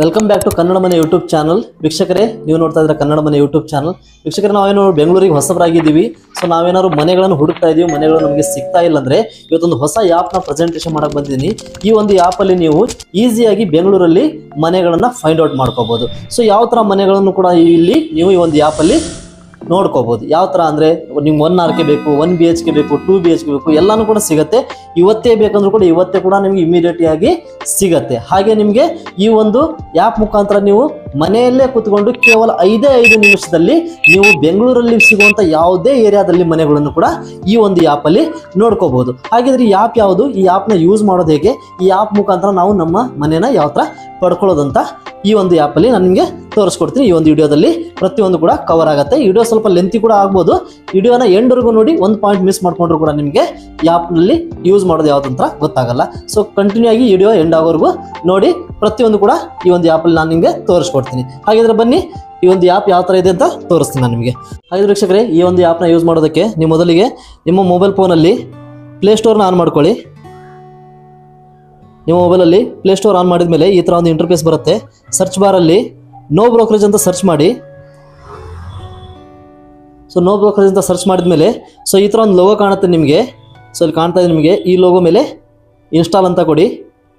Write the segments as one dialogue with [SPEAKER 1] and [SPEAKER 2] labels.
[SPEAKER 1] Welcome back to Kannada ಮನೆ YouTube channel ವೀಕ್ಷಕರೇ, ನೀವು ನೋಡ್ತಾ ಇದ್ರೆ ಕನ್ನಡ ಮನೆ ಯೂಟ್ಯೂಬ್ ಚಾನಲ್ ವೀಕ್ಷಕರೇ, ನಾವೇನೋ ಬೆಂಗಳೂರಿಗೆ ಹೊಸಬರಾಗಿದ್ದೀವಿ. ಸೊ ನಾವೇನಾದ್ರು ಮನೆಗಳನ್ನು ಹುಡುಕ್ತಾ ಇದೀವಿ, ಮನೆಗಳು ನಮಗೆ ಸಿಗ್ತಾ ಇಲ್ಲ ಅಂದ್ರೆ ಇವತ್ತೊಂದು ಹೊಸ ಆ್ಯಪ್ನ ಪ್ರೆಸೆಂಟೇಷನ್ ಮಾಡಕ್ಕೆ ಬಂದಿದ್ದೀನಿ. ಈ ಒಂದು ಆ್ಯಪಲ್ಲಿ ನೀವು ಈಸಿಯಾಗಿ ಬೆಂಗಳೂರಲ್ಲಿ ಮನೆಗಳನ್ನು ಫೈಂಡ್ ಔಟ್ ಮಾಡ್ಕೋಬೋದು. ಸೊ ಯಾವ ಥರ ಮನೆಗಳನ್ನು ಕೂಡ ಇಲ್ಲಿ ನೀವು ಈ ಒಂದು ಆ್ಯಪಲ್ಲಿ ನೋಡ್ಕೋಬಹುದು ಯಾವ ಥರ ಅಂದರೆ ನಿಮ್ಗೆ ಒನ್ ಆರ್ ಕೆ ಬೇಕು ಒನ್ ಬಿ ಎಚ್ ಕೆ ಬೇಕು ಟೂ ಬಿ ಎಚ್ ಕೆ ಬೇಕು, ಎಲ್ಲಾನು ಕೂಡ ಸಿಗುತ್ತೆ. ಇವತ್ತೇ ಬೇಕಂದ್ರೂ ಕೂಡ ಇವತ್ತೇ ಕೂಡ ನಿಮ್ಗೆ ಆಗಿ ಸಿಗತ್ತೆ. ಹಾಗೆ ನಿಮಗೆ ಈ ಒಂದು ಆ್ಯಪ್ ಮುಖಾಂತರ ನೀವು ಮನೆಯಲ್ಲೇ ಕೂತ್ಕೊಂಡು ಕೇವಲ ಐದೇ ಐದು ನಿಮಿಷದಲ್ಲಿ ನೀವು ಬೆಂಗಳೂರಲ್ಲಿ ಸಿಗುವಂಥ ಯಾವುದೇ ಏರಿಯಾದಲ್ಲಿ ಮನೆಗಳನ್ನು ಕೂಡ ಈ ಒಂದು ಆ್ಯಪಲ್ಲಿ ನೋಡ್ಕೋಬಹುದು ಹಾಗಿದ್ರೆ ಈ ಆ್ಯಪ್ ಯಾವುದು? ಈ ಆ್ಯಪ್ನ ಯೂಸ್ ಮಾಡೋದು ಹೇಗೆ? ಈ ಆ್ಯಪ್ ಮುಖಾಂತರ ನಾವು ನಮ್ಮ ಮನೆನ ಯಾವ ಥರ ಪಡ್ಕೊಳ್ಳೋದಂತ ಈ ಒಂದು ಆ್ಯಪಲ್ಲಿ ನಾನು ನಿಮಗೆ ತೋರಿಸ್ಕೊಡ್ತೀನಿ. ಈ ಒಂದು ವಿಡಿಯೋದಲ್ಲಿ ಪ್ರತಿಯೊಂದು ಕೂಡ ಕವರ್ ಆಗುತ್ತೆ. ವಿಡಿಯೋ ಸ್ವಲ್ಪ ಲೆಂತಿ ಕೂಡ ಆಗ್ಬೋದು. ವಿಡಿಯೋನ ಎಂಡ್ವರೆಗೂ ನೋಡಿ, ಒಂದು ಪಾಯಿಂಟ್ ಮಿಸ್ ಮಾಡಿಕೊಂಡ್ರು ಕೂಡ ನಿಮಗೆ ಆ್ಯಪ್ನಲ್ಲಿ ಯೂಸ್ ಮಾಡೋದು ಯಾವ್ದು ಅಂತ ಗೊತ್ತಾಗಲ್ಲ. ಸೊ ಕಂಟಿನ್ಯೂ ಆಗಿ ವಿಡಿಯೋ ಎಂಡ್ ಆಗೋವರೆಗೂ ನೋಡಿ, ಪ್ರತಿಯೊಂದು ಕೂಡ ಈ ಒಂದು ಆ್ಯಪಲ್ಲಿ ನಾನು ನಿಮಗೆ ತೋರಿಸ್ಕೊಡ್ತೀನಿ. ಹಾಗಿದ್ರೆ ಬನ್ನಿ, ಈ ಒಂದು ಆ್ಯಪ್ ಯಾವ ಥರ ಇದೆ ಅಂತ ತೋರಿಸ್ತೀನಿ ನಾನು ನಿಮಗೆ. ಹಾಗಿದ್ರೆ ವೀಕ್ಷಕರೇ, ಈ ಒಂದು ಆ್ಯಪ್ನ ಯೂಸ್ ಮಾಡೋದಕ್ಕೆ ನೀವು ಮೊದಲಿಗೆ ನಿಮ್ಮ ಮೊಬೈಲ್ ಫೋನಲ್ಲಿ ಪ್ಲೇಸ್ಟೋರ್ನ ಆನ್ ಮಾಡ್ಕೊಳ್ಳಿ. ನಿಮ್ಮ ಮೊಬೈಲಲ್ಲಿ ಪ್ಲೇಸ್ಟೋರ್ ಆನ್ ಮಾಡಿದ ಮೇಲೆ ಈ ಥರ ಒಂದು ಇಂಟರ್ಫೇಸ್ ಬರುತ್ತೆ. ಸರ್ಚ್ ಬಾರಲ್ಲಿ ನೋ ಬ್ರೋಕರೇಜ್ ಅಂತ ಸರ್ಚ್ ಮಾಡಿ. ಸೊ ನೋ ಬ್ರೋಕರೇಜ್ ಅಂತ ಸರ್ಚ್ ಮಾಡಿದ ಮೇಲೆ ಸೊ ಈ ಥರ ಒಂದು ಲೋಗೋ ಕಾಣುತ್ತೆ ನಿಮಗೆ. ಸೊ ಇಲ್ಲಿ ಕಾಣ್ತಾ ಇದೆ ನಿಮಗೆ, ಈ ಲೋಗೋ ಮೇಲೆ ಇನ್ಸ್ಟಾಲ್ ಅಂತ ಕೊಡಿ.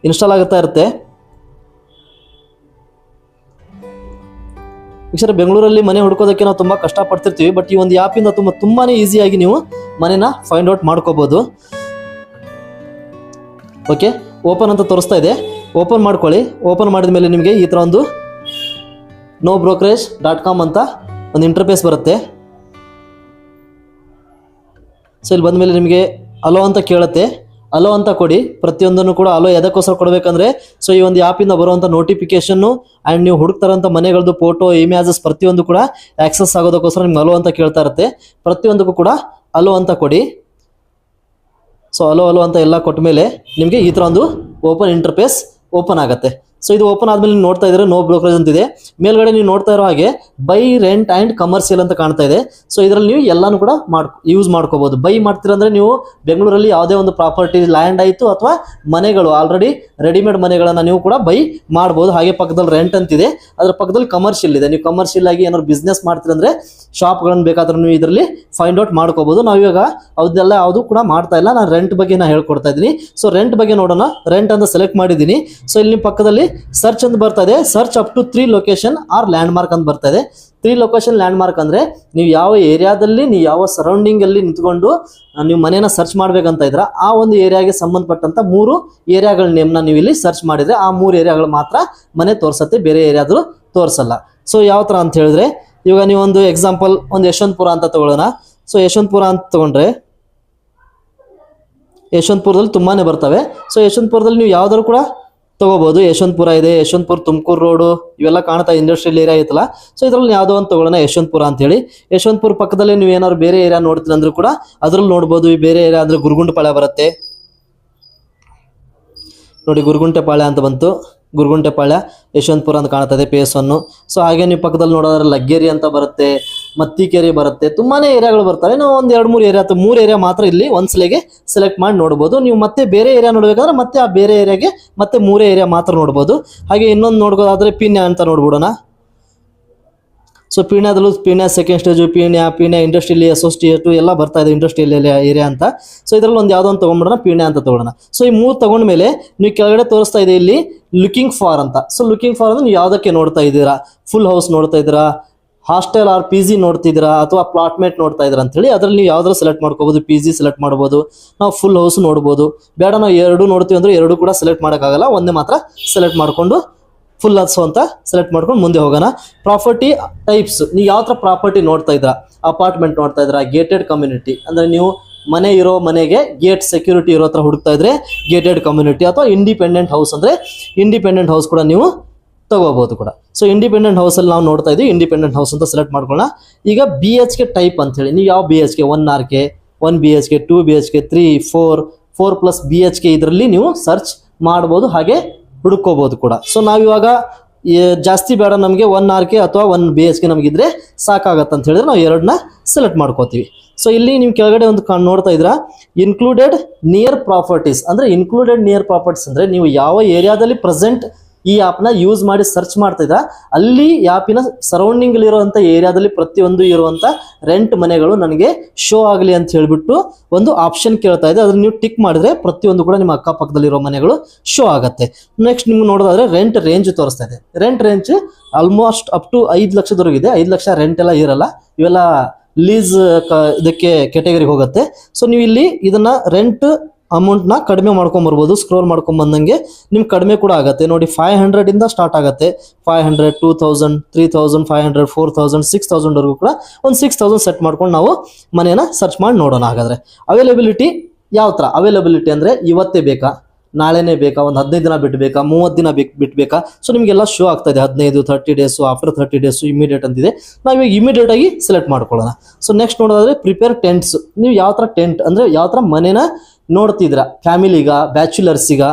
[SPEAKER 1] ಇನ್ಸ್ಟಾಲ್ ಆಗುತ್ತಾ ಇರುತ್ತೆ. ವೀಕ್ಷರ ಬೆಂಗಳೂರಲ್ಲಿ ಮನೆ ಹುಡ್ಕೋದಕ್ಕೆ ನಾವು ತುಂಬ ಕಷ್ಟಪಡ್ತಿರ್ತೀವಿ ಬಟ್ ಈ ಒಂದು ಆ್ಯಪಿಂದ ತುಂಬ ತುಂಬಾ ಈಸಿಯಾಗಿ ನೀವು ಮನೆನ ಫೈಂಡ್ ಔಟ್ ಮಾಡ್ಕೋಬೋದು. ಓಕೆ ಓಪನ್ ಅಂತ ತೋರಿಸ್ತಾ ಇದೆ. ಓಪನ್ ಮಾಡ್ಕೊಳ್ಳಿ. ಓಪನ್ ಮಾಡಿದ ಮೇಲೆ ನಿಮಗೆ ಈ ಥರ ಒಂದು ನೋ ಬ್ರೋಕರೇಜ್ ಡಾಟ್ ಕಾಮ್ ಅಂತ ಒಂದು ಇಂಟರ್ಫೇಸ್ ಬರುತ್ತೆ. ಸೊ ಇಲ್ಲಿ ಬಂದಮೇಲೆ ನಿಮಗೆ ಅಲೋ ಅಂತ ಕೇಳುತ್ತೆ. ಅಲೋ ಅಂತ ಕೊಡಿ. ಪ್ರತಿಯೊಂದನ್ನು ಕೂಡ ಅಲೋ ಎದಕ್ಕೋಸ್ಕರ ಕೊಡಬೇಕಂದ್ರೆ ಸೊ ಈ ಒಂದು ಆ್ಯಪಿಂದ ಬರುವಂಥ ನೋಟಿಫಿಕೇಷನ್ನು ಆ್ಯಂಡ್ ನೀವು ಹುಡುಕ್ತಾರಂಥ ಮನೆಗಳದ್ದು ಫೋಟೋ ಇಮೇಜಸ್ ಪ್ರತಿಯೊಂದು ಕೂಡ ಆಕ್ಸೆಸ್ ಆಗೋದಕ್ಕೋಸ್ಕರ ನಿಮ್ಗೆ ಅಲೋ ಅಂತ ಕೇಳ್ತಾ ಇರುತ್ತೆ. ಪ್ರತಿಯೊಂದಕ್ಕೂ ಕೂಡ ಅಲೋ ಅಂತ ಕೊಡಿ. ಸೊ ಅಲೋ ಅಲೋ ಅಂತ ಎಲ್ಲ ಕೊಟ್ಟ ಮೇಲೆ ನಿಮಗೆ ಈ ಥರ ಒಂದು ಓಪನ್ ಇಂಟರ್ಫೇಸ್ ಓಪನ್ ಆಗುತ್ತೆ. ಸೊ ಇದು ಓಪನ್ ಆದಮೇಲೆ ನೀವು ನೋಡ್ತಾ ಇದ್ರೆ ನೋ ಬ್ರೋಕರೇಜ್ ಅಂತಿದೆ ಮೇಲ್ಗಡೆ ನೀವು ನೋಡ್ತಾ ಇರೋ ಹಾಗೆ ಬೈ ರೆಂಟ್ ಆ್ಯಂಡ್ ಕಮರ್ಷಿಯಲ್ ಅಂತ ಕಾಣ್ತಾ ಇದೆ. ಸೊ ಇದರಲ್ಲಿ ನೀವು ಎಲ್ಲಾನು ಕೂಡ ಮಾಡ್ ಯೂಸ್ ಮಾಡ್ಕೋಬಹುದು ಬೈ ಮಾಡ್ತೀರಂದ್ರೆ ನೀವು ಬೆಂಗಳೂರಲ್ಲಿ ಯಾವುದೇ ಒಂದು ಪ್ರಾಪರ್ಟಿ ಲ್ಯಾಂಡ್ ಆಯಿತು ಅಥವಾ ಮನೆಗಳು ಆಲ್ರೆಡಿ ರೆಡಿಮೇಡ್ ಮನೆಗಳನ್ನು ನೀವು ಕೂಡ ಬೈ ಮಾಡ್ಬೋದು. ಹಾಗೆ ಪಕ್ಕದಲ್ಲಿ ರೆಂಟ್ ಅಂತಿದೆ ಅದ್ರ ಪಕ್ಕದಲ್ಲಿ ಕಮರ್ಷಿಯಲ್ ಇದೆ. ನೀವು ಕಮರ್ಷಿಯಲ್ ಆಗಿ ಏನಾದ್ರು ಬಿಸ್ನೆಸ್ ಮಾಡ್ತೀರಂದ್ರೆ ಶಾಪ್ಗಳನ್ನು ಬೇಕಾದ್ರೆ ನೀವು ಇದರಲ್ಲಿ ಫೈಂಡ್ ಔಟ್ ಮಾಡ್ಕೋಬಹುದು ನಾವು ಇವಾಗ ಅದನ್ನೆಲ್ಲ ಯಾವುದು ಕೂಡ ಮಾಡ್ತಾ ಇಲ್ಲ. ನಾನು ರೆಂಟ್ ಬಗ್ಗೆ ನಾನು ಹೇಳ್ಕೊಡ್ತಾ ಇದ್ದೀನಿ. ಸೊ ರೆಂಟ್ ಬಗ್ಗೆ ನೋಡೋಣ. ರೆಂಟ್ ಅಂತ ಸೆಲೆಕ್ಟ್ ಮಾಡಿದ್ದೀನಿ. ಸೊ ಇಲ್ಲಿ ಪಕ್ಕದಲ್ಲಿ ಸರ್ಚ್ ಅಂತ ಬರ್ತಾ ಇದೆ. Search up to three location or landmark ಅಂತ ಬರ್ತಾ ಇದೆ. ತ್ರೀ ಲೊಕೇಶನ್ ಲ್ಯಾಂಡ್ ಮಾರ್ಕ್ ಅಂದ್ರೆ ನೀವು ಯಾವ ಏರಿಯಾದಲ್ಲಿ ನೀವು ಯಾವ ಸರೌಂಡಿಂಗ್ ಅಲ್ಲಿ ನಿಂತ್ಕೊಂಡು ನೀವು ಮನೇನ ಸರ್ಚ್ ಮಾಡ್ಬೇಕಂತ ಇದ್ರ, ಆ ಒಂದು ಏರಿಯಾಗೆ ಸಂಬಂಧಪಟ್ಟಂತ ಮೂರು ಏರಿಯಾಗಳ ನೇಮ್ನ ನೀವು ಇಲ್ಲಿ ಸರ್ಚ್ ಮಾಡಿದ್ರೆ, ಆ ಮೂರು ಏರಿಯಾಗಳು ಮಾತ್ರ ಮನೆ ತೋರ್ಸತ್ತೆ, ಬೇರೆ ಏರಿಯಾದ್ರು ತೋರ್ಸಲ್ಲ. ಸೊ ಯಾವ ತರ ಅಂತ ಹೇಳಿದ್ರೆ, ಇವಾಗ ನೀವು ಒಂದು ಎಕ್ಸಾಂಪಲ್ ಒಂದು ಯಶವಂತಪುರ ಅಂತ ತಗೊಳ್ಳೋಣ. ಸೊ ಯಶವಂತಪುರ ಅಂತ ತಗೊಂಡ್ರೆ, ಯಶವಂತಪುರದಲ್ಲಿ ತುಂಬಾನೇ ಬರ್ತವೆ. ಸೊ ಯಶವಂತಪುರದಲ್ಲಿ ನೀವು ಯಾವ್ದಾದ್ರು ಕೂಡ ತಗೋಬಹುದು ಯಶವಂತಪುರ ಇದೆ. ಯಶವಂತಪುರ ತುಮಕೂರು ರೋಡು ಇವೆಲ್ಲ ಕಾಣ್ತಾ ಇಂಡಸ್ಟ್ರಿಯಲ್ ಏರಿಯಾ ಐತಲ್ಲ. ಸೊ ಇದ್ರಲ್ಲಿ ಯಾವುದೋ ಒಂದು ತಗೊಳ್ಳೋಣ ಯಶವಂತಪುರ ಅಂತ ಹೇಳಿ ಯಶವಂತಪುರ ಪಕ್ಕದಲ್ಲಿ ನೀವು ಏನಾದ್ರು ಬೇರೆ ಏರಿಯಾ ನೋಡ್ತೀನಿ ಅಂದ್ರೂ ಕೂಡ ಅದ್ರಲ್ಲಿ ನೋಡ್ಬೋದು. ಈ ಬೇರೆ ಏರಿಯಾ ಅಂದ್ರೆ ಗುರುಗುಂಟಪಾಳ್ಯ ಬರುತ್ತೆ. ನೋಡಿ ಗುರುಗುಂಟೆಪಾಳ್ಯ ಅಂತ ಬಂತು. ಗುರುಗುಂಟೆಪಾಳ್ಯ ಯಶವಂತಪುರ ಅಂತ ಕಾಣ್ತದೆ ಪಿ ಎಸ್ ಒನ್ನು ಸೊ ಹಾಗೆ ನೀವು ಪಕ್ಕದಲ್ಲಿ ನೋಡೋದ್ರೆ ಲಗ್ಗೇರಿ ಅಂತ ಬರುತ್ತೆ. ಮತ್ತಿಕೆರೆ ಬರುತ್ತೆ. ತುಂಬಾನೇ ಏರಿಯಾಗಳು ಬರ್ತವೆ. ನಾವು ಒಂದು ಎರಡು ಮೂರು ಏರಿಯಾ ಮೂರು ಏರಿಯಾ ಮಾತ್ರ ಇಲ್ಲಿ ಒಂದ್ಸಲಿಗೆ ಸೆಲೆಕ್ಟ್ ಮಾಡಿ ನೋಡ್ಬೋದು. ನೀವು ಮತ್ತೆ ಬೇರೆ ಏರಿಯಾ ನೋಡಬೇಕಾದ್ರೆ ಮತ್ತೆ ಆ ಬೇರೆ ಏರಿಯಾಗೆ ಮತ್ತೆ ಮೂರೇ ಏರಿಯಾ ಮಾತ್ರ ನೋಡ್ಬೋದು. ಹಾಗೆ ಇನ್ನೊಂದು ನೋಡ್ಬೋದಾದ್ರೆ ಪೀಣ್ಯ ಅಂತ ನೋಡ್ಬಿಡೋಣ. So ಪೀಣ್ಯದಲ್ಲೂ Peenya second stage Peenya Peenya industrial associate ಎಲ್ಲ ಬರ್ತಾ ಇದೆ ಇಂಡಸ್ಟ್ರಿಯಲ್ ಏರಿಯಾ ಅಂತ. ಸೊ ಇದರಲ್ಲಿ ಒಂದು ಯಾವುದೋ ಒಂದು ತೊಗೊಂಡ್ಬಿಡೋಣ, ಪೀಣ್ಯ ಅಂತ ತಗೊಳ್ಳೋಣ. ಸೊ ಈ ಮೂರು ತಗೊಂಡ್ಮೇಲೆ ನೀವು ಕೆಳಗಡೆ ತೋರಿಸ್ತಾ ಇದೆ ಇಲ್ಲಿ ಲುಕಿಂಗ್ ಫಾರ್ ಅಂತ. ಸೊ ಲುಕಿಂಗ್ ಫಾರ್ ಅಂದ್ರೆ ನೀವು ಯಾವುದಕ್ಕೆ ನೋಡ್ತಾ ಇದ್ದೀರಾ? ಫುಲ್ ಹೌಸ್ ನೋಡ್ತಾ ಇದ್ದೀರಾ? ಹಾಸ್ಟೆಲ್ ಆರ್ ಪಿ ಜಿ ನೋಡ್ತಿದ್ದೀರಾ ಅಥವಾ ಪ್ಲಾಟ್ಮೆಂಟ್ ನೋಡ್ತಾ ಇದ್ದೀರಾ ಅಂತೇಳಿ ಅದರಲ್ಲಿ ನೀವು ಯಾವ್ದಾದ್ರು ಸೆಲೆಕ್ಟ್ ಮಾಡ್ಕೋಬಹುದು ಪಿ ಜಿ ಸೆಲೆಕ್ಟ್ ಮಾಡ್ಬೋದು, ನಾವು ಫುಲ್ ಹೌಸ್ ನೋಡ್ಬೋದು. ಬೇಡ, ನಾವು ಎರಡು ನೋಡ್ತೀವಿ ಅಂದ್ರೆ ಎರಡು ಕೂಡ ಸೆಲೆಕ್ಟ್ ಮಾಡೋಕ್ಕಾಗಲ್ಲ, ಒಂದೇ ಮಾತ್ರ ಸೆಲೆಕ್ಟ್ ಮಾಡಿಕೊಂಡು ಫುಲ್ ಹತ್ಸು ಅಂತ ಸೆಲೆಕ್ಟ್ ಮಾಡ್ಕೊಂಡು ಮುಂದೆ ಹೋಗೋಣ. ಪ್ರಾಪರ್ಟಿ ಟೈಪ್ಸ್ ನೀವು ಯಾವ ಥರ ಪ್ರಾಪರ್ಟಿ ನೋಡ್ತಾ ಇದ್ರ ಅಪಾರ್ಟ್ಮೆಂಟ್ ನೋಡ್ತಾ ಇದ್ರ ಗೇಟೆಡ್ ಕಮ್ಯುನಿಟಿ ಅಂದ್ರೆ ನೀವು ಮನೆ ಇರೋ ಮನೆಗೆ ಗೇಟ್ ಸೆಕ್ಯೂರಿಟಿ ಇರೋ ಹತ್ರ ಹುಡುಕ್ತಾ ಇದ್ರೆ ಗೇಟೆಡ್ ಕಮ್ಯುನಿಟಿ ಅಥವಾ ಇಂಡಿಪೆಂಡೆಂಟ್ ಹೌಸ್ ಅಂದ್ರೆ ಇಂಡಿಪೆಂಡೆಂಟ್ ಹೌಸ್ ಕೂಡ ನೀವು ತಗೋಬಹುದು ಕೂಡ. ಸೊ ಇಂಡಿಪೆಂಡೆಂಟ್ ಹೌಸ್ ಅಲ್ಲಿ ನಾವು ನೋಡ್ತಾ ಇದ್ದೀವಿ ಇಂಡಿಪೆಂಡೆಂಟ್ ಹೌಸ್ ಅಂತ ಸೆಲೆಕ್ಟ್ ಮಾಡ್ಕೊಳ್ಳೋಣ. ಈಗ ಬಿ ಎಚ್ ಕೆ ಟೈಪ್ ಅಂತ ಹೇಳಿ, ನೀವು ಯಾವ B H K one R K one B H K two B H K three four four plus B H K ಇದರಲ್ಲಿ ನೀವು ಸರ್ಚ್ ಮಾಡ್ಬೋದು, ಹಾಗೆ ಹುಡುಕೋಬಹುದು ಕೂಡ. ಸೊ ನಾವಿವಾಗ ಜಾಸ್ತಿ ಬೇಡ ನಮಗೆ ಒನ್ ಆರ್ ಕೆ ಅಥವಾ ಒನ್ ಬಿ ಎಚ್ ಕೆ ನಮಗಿದ್ರೆ ಸಾಕಾಗತ್ತೆ ಅಂತ ಹೇಳಿದ್ರೆ ನಾವು ಎರಡನ್ನ ಸೆಲೆಕ್ಟ್ ಮಾಡ್ಕೋತೀವಿ. ಸೊ ಇಲ್ಲಿ ನೀವು ಕೆಳಗಡೆ ಒಂದು ನೋಡ್ತಾ ಇದ್ರ ಇನ್ಕ್ಲೂಡೆಡ್ ನಿಯರ್ ಪ್ರಾಪರ್ಟೀಸ್ ಅಂದ್ರೆ ಇನ್ಕ್ಲೂಡೆಡ್ ನಿಯರ್ ಪ್ರಾಪರ್ಟೀಸ್ ಅಂದ್ರೆ ನೀವು ಯಾವ ಏರಿಯಾದಲ್ಲಿ ಪ್ರೆಸೆಂಟ್ ಈ ಆ್ಯಪ್ನ ಯೂಸ್ ಮಾಡಿ ಸರ್ಚ್ ಮಾಡ್ತಿದ್ರ ಅಲ್ಲಿ ಆ್ಯಪಿನ ಸರೌಂಡಿಂಗ್ ಇರುವಂತ ಏರಿಯಾದಲ್ಲಿ ಪ್ರತಿಯೊಂದು ಇರುವಂತ ರೆಂಟ್ ಮನೆಗಳು ನನಗೆ ಶೋ ಆಗಲಿ ಅಂತ ಹೇಳಿಬಿಟ್ಟು ಒಂದು ಆಪ್ಷನ್ ಕೇಳ್ತಾ ಇದೆ. ಅದನ್ನ ನೀವು ಟಿಕ್ ಮಾಡಿದ್ರೆ ಪ್ರತಿಯೊಂದು ಕೂಡ ನಿಮ್ಮ ಅಕ್ಕಪಕ್ಕದಲ್ಲಿರೋ ಮನೆಗಳು ಶೋ ಆಗುತ್ತೆ. ನೆಕ್ಸ್ಟ್ ನಿಮ್ಗೆ ನೋಡೋದಾದ್ರೆ ರೆಂಟ್ ರೇಂಜ್ ತೋರಿಸ್ತಾ ಇದೆ. Rent range almost up to ಐದು ಲಕ್ಷದವರೆಗಿದೆ ಐದು ಲಕ್ಷ ರೆಂಟ್ ಎಲ್ಲ ಇರಲ್ಲ. ಇವೆಲ್ಲ ಲೀಸ್ ಇದಕ್ಕೆ ಕೆಟಗರಿಗೆ ಹೋಗುತ್ತೆ. ಸೊ ನೀವು ಇಲ್ಲಿ ಇದನ್ನ ರೆಂಟ್ ಅಮೌಂಟ್ನ ಕಡಿಮೆ ಮಾಡ್ಕೊಂಬರ್ಬೋದು ಸ್ಕ್ರೋಲ್ ಮಾಡ್ಕೊಂಡ್ ಬಂದಂಗೆ ನಿಮ್ಗೆ ಕಡಿಮೆ ಕೂಡ ಆಗುತ್ತೆ. ನೋಡಿ ಫೈವ್ ಹಂಡ್ರೆಡ್ ಇಂದ ಸ್ಟಾರ್ಟ್ ಆಗುತ್ತೆ. Five hundred two thousand three thousand five hundred four thousand six ತೌಸಂಡ್ವರೆಗೂ ಕೂಡ ಒಂದು ಸಿಕ್ಸ್ ತೌಸಂಡ್ ಸೆಟ್ ಮಾಡ್ಕೊಂಡು ನಾವು ಮನೆಯನ್ನು ಸರ್ಚ್ ಮಾಡಿ ನೋಡೋಣ ಹಾಗಾದ್ರೆ. ಅವೈಲಬಿಲಿಟಿ ಯಾವ ಥರ ಅವೈಲಬಿಲಿಟಿ ಅಂದರೆ ಇವತ್ತೇ ಬೇಕಾ? ನಾಳೆನೇ ಬೇಕಾ? ಒಂದು ಹದಿನೈದು ದಿನ ಬಿಟ್ಬೇಕಾ ಮೂವತ್ತು ದಿನ ಬೇಕು ಬಿಟ್ಬೇಕಾ? ಸೊ ನಿಮಗೆಲ್ಲ ಶೋ ಆಗ್ತಾ ಇದೆ. ಹದಿನೈದು thirty days after thirty days immediate ಅಂತಿದೆ. ನಾವು ಇಮಿಡಿಯೇಟ್ ಆಗಿ ಸೆಲೆಕ್ಟ್ ಮಾಡ್ಕೊಳ್ಳೋಣ. ಸೊ ನೆಕ್ಸ್ಟ್ ನೋಡೋದಾದ್ರೆ ಪ್ರಿಪೇರ್ ಟೆಂಟ್ಸ್ ನೀವು ಯಾವ ಥರ ಟೆಂಟ್ ಅಂದರೆ, ಯಾವ ಥರ ಮನೇನ ನೋಡ್ತಿದ್ರ ಫ್ಯಾಮಿಲಿಗ, ಬ್ಯಾಚುಲರ್ಸಿಗ,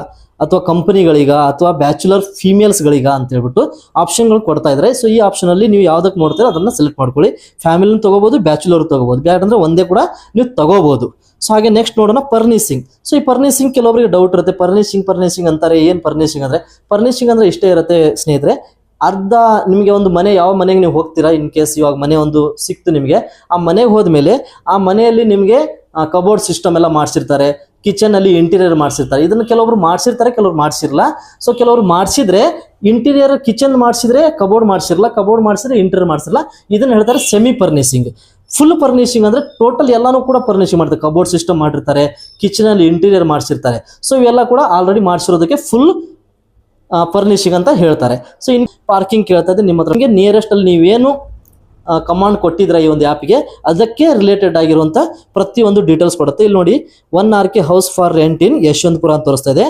[SPEAKER 1] ಅಥವಾ ಕಂಪನಿಗಳಿಗ, ಅಥವಾ ಬ್ಯಾಚುಲರ್ ಫೀಮೇಲ್ಸ್ಗಳಿಗ ಅಂತ ಹೇಳ್ಬಿಟ್ಟು ಆಪ್ಷನ್ಗಳು ಕೊಡ್ತಾ ಇದ್ದಾರೆ ಸೊ ಈ ಆಪ್ಷನಲ್ಲಿ ನೀವು ಯಾವ್ದಕ್ಕೆ ನೋಡ್ತೀರಾ ಅದನ್ನ ಸೆಲೆಕ್ಟ್ ಮಾಡ್ಕೊಳ್ಳಿ. ಫ್ಯಾಮಿಲಿನ ತೊಗೋಬೋದು, ಬ್ಯಾಚುಲರ್ ತಗೋಬಹುದು ಯಾಕಂದರೆ ಒಂದೇ ಕೂಡ ನೀವು ತಗೋಬಹುದು ಸೊ ಹಾಗೆ ನೆಕ್ಸ್ಟ್ ನೋಡೋಣ ಪರ್ನಿಸಿಂಗ್ ಸೊ ಈ ಪರ್ನಿಸಿಂಗ್ ಕೆಲವೊಬ್ಬರಿಗೆ ಡೌಟ್ ಇರುತ್ತೆ. ಪರ್ನಿಸಿಂಗ್ ಪರ್ನಿಸಿಂಗ್ ಅಂತಾರೆ, ಏನು ಪರ್ನಿಸಿಂಗ್ ಅಂದ್ರೆ? ಪರ್ನಿಸಿಂಗ್ ಅಂದ್ರೆ ಇಷ್ಟೇ ಇರುತ್ತೆ ಸ್ನೇಹಿತರೆ. ಅರ್ಧ ನಿಮಗೆ ಒಂದು ಮನೆ, ಯಾವ ಮನೆಗೆ ನೀವು ಹೋಗ್ತೀರಾ ಇನ್ ಕೇಸ್ ಇವಾಗ ಮನೆ ಒಂದು ಸಿಕ್ತು ನಿಮಗೆ? ಆ ಮನೆಗೆ ಹೋದ್ಮೇಲೆ ಆ ಮನೆಯಲ್ಲಿ ನಿಮಗೆ ಕಬೋರ್ಡ್ ಸಿಸ್ಟಮ್ ಎಲ್ಲ ಮಾಡಿಸಿರ್ತಾರೆ. ಕಿಚನ್ ಅಲ್ಲಿ ಇಂಟೀರಿಯರ್ ಮಾಡಿಸಿರ್ತಾರೆ. ಇದನ್ನ ಕೆಲವೊಬ್ರು ಮಾಡಿಸಿರ್ತಾರೆ, ಕೆಲವ್ರು ಮಾಡಿಸಿರಲ್ಲ. ಸೊ ಕೆಲವರು ಮಾಡಿಸಿದ್ರೆ ಇಂಟೀರಿಯರ್ ಕಿಚನ್ ಮಾಡಿಸಿದ್ರೆ ಕಬೋರ್ಡ್ ಮಾಡಿಸಿರಲ್ಲ ಕಬೋರ್ಡ್ ಮಾಡಿಸಿದ್ರೆ ಇಂಟೀರಿಯರ್ ಮಾಡಿಸಿರಲ್ಲ. ಇದನ್ನ ಹೇಳ್ತಾರೆ ಸೆಮಿ ಪರ್ನಿಸಿಂಗ್ ಫುಲ್ ಪರ್ನಿಶಿಂಗ್ ಅಂದ್ರೆ ಟೋಟಲ್ ಎಲ್ಲಾನು ಕೂಡ ಪರ್ನಿಶಿಂಗ್ ಮಾಡ್ತಾರೆ. ಕಬೋರ್ಡ್ ಸಿಸ್ಟಮ್ ಮಾಡಿರ್ತಾರೆ ಕಿಚನ್ ಅಲ್ಲಿ ಇಂಟೀರಿಯರ್ ಮಾಡಿಸಿರ್ತಾರೆ. ಸೊ ಇವೆಲ್ಲ ಕೂಡ ಆಲ್ರೆಡಿ ಮಾಡಿಸಿರೋದಕ್ಕೆ ಫುಲ್ ಪರ್ನಿಶಿಂಗ್ ಅಂತ ಹೇಳ್ತಾರೆ. ಸೊ ಇನ್ ಪಾರ್ಕಿಂಗ್ ಕೇಳ್ತಾ ಇದೆ ನಿಮ್ಮ ಹತ್ರ. ನಿಯರೆಸ್ಟ್ ಅಲ್ಲಿ ನೀವೇನು ಕಮಾಂಡ್ ಕೊಟ್ಟಿದ್ರೆ ಈ ಒಂದು ಆ್ಯಪ್ಗೆ ಅದಕ್ಕೆ ರಿಲೇಟೆಡ್ ಆಗಿರುವಂಥ ಪ್ರತಿಯೊಂದು ಡೀಟೇಲ್ಸ್ ಕೊಡುತ್ತೆ. ಇಲ್ಲಿ ನೋಡಿ one R K house for rent in Yeshwanthpur ಅಂತ ತೋರಿಸ್ತಾ ಇದೆ.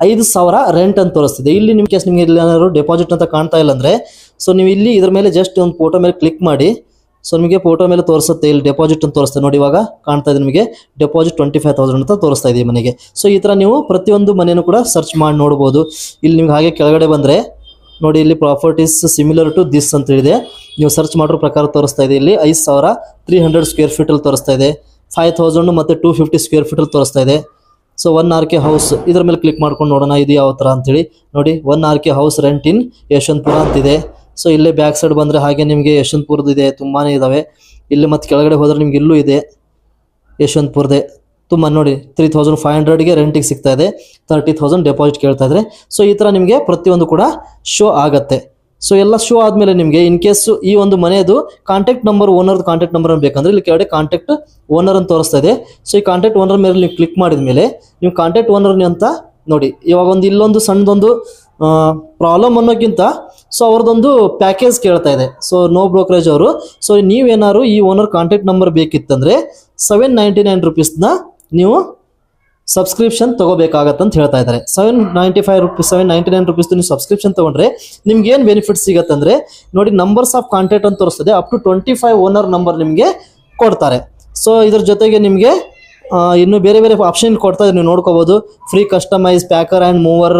[SPEAKER 1] ಐದು ಸಾವಿರ ರೆಂಟ್ ಅಂತ ತೋರಿಸ್ತಿದೆ. ಇಲ್ಲಿ ನಿಮ್ಮ ಕೇಸ್ ನಿಮಗೆ ಇಲ್ಲಿ ಏನಾದ್ರು ಡೆಪಾಸಿಟ್ ಅಂತ ಕಾಣ್ತಾ ಇಲ್ಲ ಅಂದ್ರೆ ಸೊ ನೀವು ಇಲ್ಲಿ ಇದ್ರ ಮೇಲೆ ಜಸ್ಟ್ ಒಂದು ಫೋಟೋ ಮೇಲೆ ಕ್ಲಿಕ್ ಮಾಡಿ ಸೊ ನಿಮಗೆ ಫೋಟೋ ಮೇಲೆ ತೋರಿಸುತ್ತೆ, ಇಲ್ಲಿ ಡೆಪಾಸಿಟ್ ಅಂತ ತೋರಿಸ್ತದೆ ನೋಡಿ ಇವಾಗ ಕಾಣ್ತಾ ಇದೆ ನಿಮಗೆ ಡೆಪಾಸಿಟ್ ಟ್ವೆಂಟಿ ಫೈವ್ ತೌಸಂಡ್ ಅಂತ ತೋರಿಸ್ತಾ ಇದೆ ಮನೆಗೆ. ಸೊ ಈ ಥರ ನೀವು ಪ್ರತಿಯೊಂದು ಮನೆಯೂ ಕೂಡ ಸರ್ಚ್ ಮಾಡಿ ನೋಡ್ಬೋದು. ಇಲ್ಲಿ ನಿಮ್ಗೆ ಹಾಗೆ ಕೆಳಗಡೆ ಬಂದರೆ, ನೋಡಿ ಇಲ್ಲಿ ಪ್ರಾಪರ್ಟೀಸ್ ಸಿಮಿಲರ್ ಟು ದಿಸ್ ಅಂತ ಹೇಳಿದೆ. ನೀವು ಸರ್ಚ್ ಮಾಡಿರೋ ಪ್ರಕಾರ ತೋರಿಸ್ತಾ ಇದೆ. ಇಲ್ಲಿ ಐದು ಸಾವಿರ ತ್ರೀ ಹಂಡ್ರೆಡ್ ಸ್ಕ್ವೇರ್ ಫೀಟಲ್ಲಿ ತೋರಿಸ್ತಾ ಇದೆ. ಫೈವ್ ತೌಸಂಡ್ ಮತ್ತು ಟೂ ಫಿಫ್ಟಿ ಸ್ಕ್ವೇರ್ ಫೀಟಲ್ಲಿ ತೋರಿಸ್ತಾ ಇದೆ. So one R K house ಇದ್ರ ಮೇಲೆ ಕ್ಲಿಕ್ ಮಾಡ್ಕೊಂಡು ನೋಡೋಣ, ಇದು ಯಾವ ಥರ ಅಂತೇಳಿ ನೋಡಿ one R K house rent in Yeshwanthpur ಅಂತಿದೆ. ಸೊ ಇಲ್ಲೇ ಬ್ಯಾಕ್ ಸೈಡ್ ಬಂದರೆ ಹಾಗೆ ನಿಮಗೆ ಯಶವಂತಪುರದ್ದು ಇದೆ ತುಂಬಾ ಇದ್ದಾವೆ ಇಲ್ಲಿ ಮತ್ತು ಕೆಳಗಡೆ ಹೋದರೆ ನಿಮ್ಗೆ ಇಲ್ಲೂ ಇದೆ ಯಶವಂತಪುರದೆ. ತುಂಬ ನೋಡಿ ತ್ರೀ ತೌಸಂಡ್ ಫೈವ್ ಹಂಡ್ರೆಡ್ಗೆ ರೆಂಟಿಗೆ ಸಿಗ್ತಾ ಇದೆ. ತರ್ಟಿ ತೌಸಂಡ್ ಡೆಪಾಸಿಟ್ ಕೇಳ್ತಾ ಇದ್ರೆ. ಸೊ ಈ ಥರ ನಿಮಗೆ ಪ್ರತಿಯೊಂದು ಕೂಡ ಶೋ ಆಗುತ್ತೆ. ಸೊ ಎಲ್ಲ ಶೋ ಆದಮೇಲೆ ನಿಮಗೆ ಇನ್ ಕೇಸ್ ಈ ಒಂದು ಮನೆಯದು ಕಾಂಟ್ಯಾಕ್ಟ್ ನಂಬರ್ ಓನರ್ದು ಕಾಂಟ್ಯಾಕ್ಟ್ ನಂಬರ್ ಬೇಕಂದ್ರೆ ಇಲ್ಲಿ ಕೆಳಗಡೆ ಕಾಂಟ್ಯಾಕ್ಟ್ ಓನರ್ ಅಂತ ತೋರಿಸ್ತಾ ಇದೆ. ಸೊ ಈ ಕಾಂಟ್ಯಾಕ್ಟ್ ಓನರ್ ಮೇಲೆ ನೀವು ಕ್ಲಿಕ್ ಮಾಡಿದ ಮೇಲೆ ನೀವು ಕಾಂಟ್ಯಾಕ್ಟ್ ಓನರ್ ಅಂತ ನೋಡಿ, ಇವಾಗ ಒಂದು ಇಲ್ಲೊಂದು ಸಣ್ಣದೊಂದು ಪ್ರಾಬ್ಲಮ್ ಅನ್ನೋಕ್ಕಿಂತ ಸೊ ಅವ್ರದ್ದೊಂದು ಪ್ಯಾಕೇಜ್ ಕೇಳ್ತಾ ಇದೆ. ಸೊ ನೋ ಬ್ರೋಕರೇಜ್ ಅವರು. ಸೊ ನೀವೇನಾದ್ರು ಈ ಓನರ್ ಕಾಂಟ್ಯಾಕ್ಟ್ ನಂಬರ್ ಬೇಕಿತ್ತಂದ್ರೆ ಸೆವೆನ್ ನೈಂಟಿ ನೈನ್ ರುಪೀಸ್ನ ನೀವು ಸಬ್ಸ್ಕ್ರಿಪ್ಷನ್ ತಗೋಬೇಕಾಗತ್ತೆ ಅಂತ ಹೇಳ್ತಾ ಇದ್ದಾರೆ. Seven ninety five rupees seven ninety nine rupees ನೀವು ಸಬ್ಸ್ಕ್ರಿಪ್ಷನ್ ತಗೊಂಡ್ರೆ ನಿಮ್ಗೆ ಏನು ಬೆನಿಫಿಟ್ ಸಿಗತ್ತೆ ಅಂದ್ರೆ ನೋಡಿ ನಂಬರ್ಸ್ ಆಫ್ ಕಾಂಟ್ಯಾಕ್ಟ್ ಅಂತ ತೋರಿಸ್ತದೆ up to twenty five owner number ನಿಮಗೆ ಕೊಡ್ತಾರೆ. ಸೊ ಇದ್ರ ಜೊತೆಗೆ ನಿಮಗೆ ಇನ್ನು ಬೇರೆ ಬೇರೆ ಆಪ್ಷನ್ ಕೊಡ್ತಾ ಇದ್ದಾರೆ ನೀವು ನೋಡ್ಕೋಬಹುದು free customise packer and mover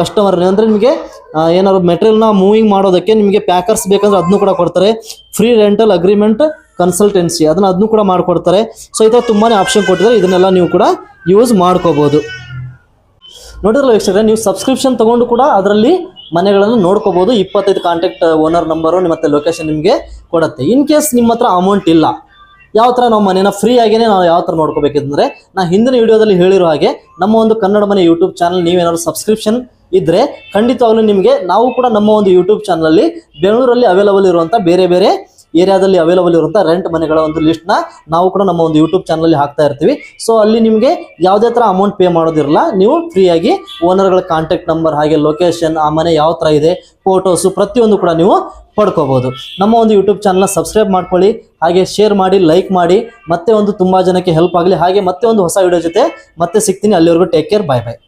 [SPEAKER 1] customer ಅಂದರೆ ನಿಮಗೆ ಏನಾದ್ರು ಮೆಟೀರಿಯಲ್ನ ಮೂವಿಂಗ್ ಮಾಡೋದಕ್ಕೆ ನಿಮಗೆ ಪ್ಯಾಕರ್ಸ್ ಬೇಕಂದ್ರೆ ಅದನ್ನು ಕೂಡ ಕೊಡ್ತಾರೆ. ಫ್ರೀ ರೆಂಟಲ್ ಅಗ್ರಿಮೆಂಟ್ ಕನ್ಸಲ್ಟೆನ್ಸಿ ಅದನ್ನ ಅದನ್ನು ಕೂಡ ಮಾಡಿಕೊಡ್ತಾರೆ. ಸೊ ಈ ಥರ ಆಪ್ಷನ್ ಕೊಟ್ಟಿದ್ದಾರೆ. ಇದನ್ನೆಲ್ಲ ನೀವು ಕೂಡ ಯೂಸ್ ಮಾಡ್ಕೋಬೋದು. ನೋಡಿದ್ರಲ್ಲ ವೀಕ್ಷಕರೇ, ನೀವು ಸಬ್ಸ್ಕ್ರಿಪ್ಷನ್ ತಗೊಂಡು ಕೂಡ ಅದರಲ್ಲಿ ಮನೆಗಳನ್ನು ನೋಡ್ಕೋಬೋದು. ಇಪ್ಪತ್ತೈದು ಕಾಂಟ್ಯಾಕ್ಟ್ ಓನರ್ ನಂಬರು ಮತ್ತೆ ಲೊಕೇಶನ್ ನಿಮಗೆ ಕೊಡುತ್ತೆ. ಇನ್ ಕೇಸ್ ನಿಮ್ಮ ಹತ್ರ ಅಮೌಂಟ್ ಇಲ್ಲ, ಯಾವ ಥರ ನಾವು ಮನೇನ ಫ್ರೀ ಆಗಿಯೇ ನಾವು ಯಾವ ಥರ ನೋಡ್ಕೋಬೇಕಂದ್ರೆ ನಾ ಹಿಂದಿನ ವಿಡಿಯೋದಲ್ಲಿ ಹೇಳಿರೋ ಹಾಗೆ ನಮ್ಮ ಒಂದು ಕನ್ನಡ ಮನೆ ಯೂಟ್ಯೂಬ್ ಚಾನಲ್ ನೀವೇನಾದ್ರು ಸಬ್ಸ್ಕ್ರಿಪ್ಷನ್ ಇದ್ರೆ ಖಂಡಿತವಾಗ್ಲೂ ನಿಮಗೆ ನಾವು ಕೂಡ ನಮ್ಮ ಒಂದು ಯೂಟ್ಯೂಬ್ ಚಾನಲಲ್ಲಿ ಬೆಂಗಳೂರಲ್ಲಿ ಅವೈಲಬಲ್ ಇರುವಂಥ ಬೇರೆ ಬೇರೆ ಏರಿಯಾದಲ್ಲಿ ಅವೈಲಬಲ್ ಇರುವಂಥ ರೆಂಟ್ ಮನೆಗಳ ಒಂದು ಲಿಸ್ಟ್ನ ನಾವು ಕೂಡ ನಮ್ಮ ಒಂದು ಯೂಟ್ಯೂಬ್ ಚಾನಲಲ್ಲಿ ಹಾಕ್ತಾ ಇರ್ತೀವಿ. ಸೊ ಅಲ್ಲಿ ನಿಮಗೆ ಯಾವುದೇ ಥರ ಅಮೌಂಟ್ ಪೇ ಮಾಡೋದಿರಲ್ಲ, ನೀವು ಫ್ರೀಯಾಗಿ ಓನರ್ಗಳ ಕಾಂಟ್ಯಾಕ್ಟ್ ನಂಬರ್ ಹಾಗೆ ಲೊಕೇಶನ್ ಆ ಮನೆ ಯಾವ ಥರ ಇದೆ ಫೋಟೋಸು ಪ್ರತಿಯೊಂದು ಕೂಡ ನೀವು ಪಡ್ಕೋಬಹುದು ನಮ್ಮ ಒಂದು ಯೂಟ್ಯೂಬ್ ಚಾನಲ್ನ ಸಬ್ಸ್ಕ್ರೈಬ್ ಮಾಡ್ಕೊಳ್ಳಿ, ಹಾಗೆ ಶೇರ್ ಮಾಡಿ ಲೈಕ್ ಮಾಡಿ, ಮತ್ತೆ ಒಂದು ತುಂಬಾ ಜನಕ್ಕೆ ಹೆಲ್ಪ್ ಆಗಲಿ, ಹಾಗೆ ಮತ್ತೆ ಒಂದು ಹೊಸ ವಿಡಿಯೋ ಜೊತೆ ಮತ್ತೆ ಸಿಗ್ತೀನಿ. ಅಲ್ಲಿವರೆಗೂ ಟೇಕ್ ಕೇರ್ ಬಾಯ್ ಬಾಯ್